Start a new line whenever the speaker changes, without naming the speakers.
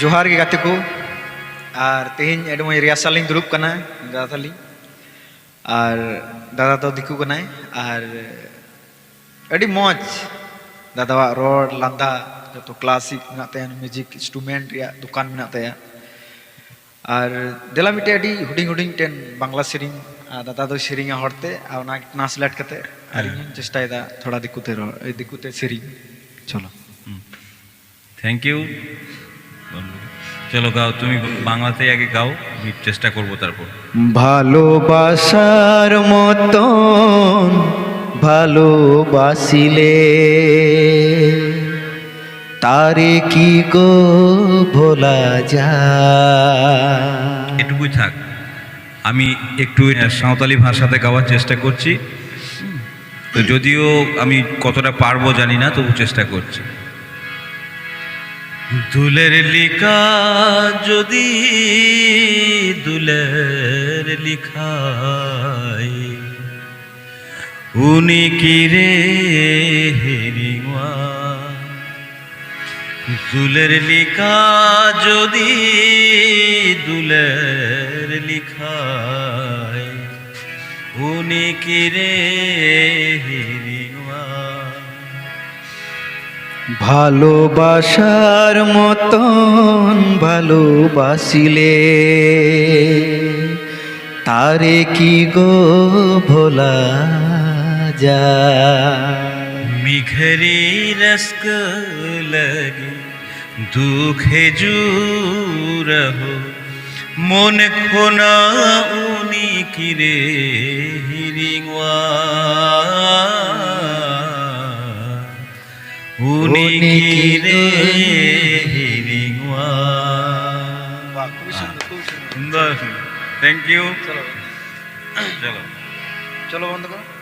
जोहार के गति को और तेहन एडम रिहार्सल रियासल दुड़ब करना दादा ताली और दादा तो दिकू करना और अड़ी मौज दादा रड़ लादा जो तो क्लासिक म्यूज़िक इंस्ट्रूमेंट दुकान में और देला मिटे अड़ी हुडिंग हुडिंग टेन बांग्ला सेरिंग दादा दो सेरिंग हरते और ट्रांसलेट कर चेष्टा थोड़ा दिकूते दिकूते सेरिंग चलो
থ্যাংক ইউ চলো গাও তুমি বাংলাতে আগে গাও আমি চেষ্টা করব তারপর।
ভালোবাসার মতন ভালোবাসিলে তারে কি গো ভোলা যা
এটুকুই থাক আমি একটু সাঁওতালি ভাষাতে গাওয়ার চেষ্টা করছি। তো যদিও আমি কতটা পারব জানি না তবু চেষ্টা করছি। দুলের লিখা, যদি দুলের লিখাই। উনি কি রে হেরিওয়া দুলের লিখা, যদি দুলের লিখায় উনি কি রে হিরিওয়া
ভালোবাসার মতন ভালোবাসিলে। তারে কি গো ভোলা যা
মিঘরি রস্ক লগে, দুঃখে জুরহো মন খোনা উনি কিরে হিরিওয়া? সুন্দর থ্যাংক ইউ চলো
চলো বন্ধ করো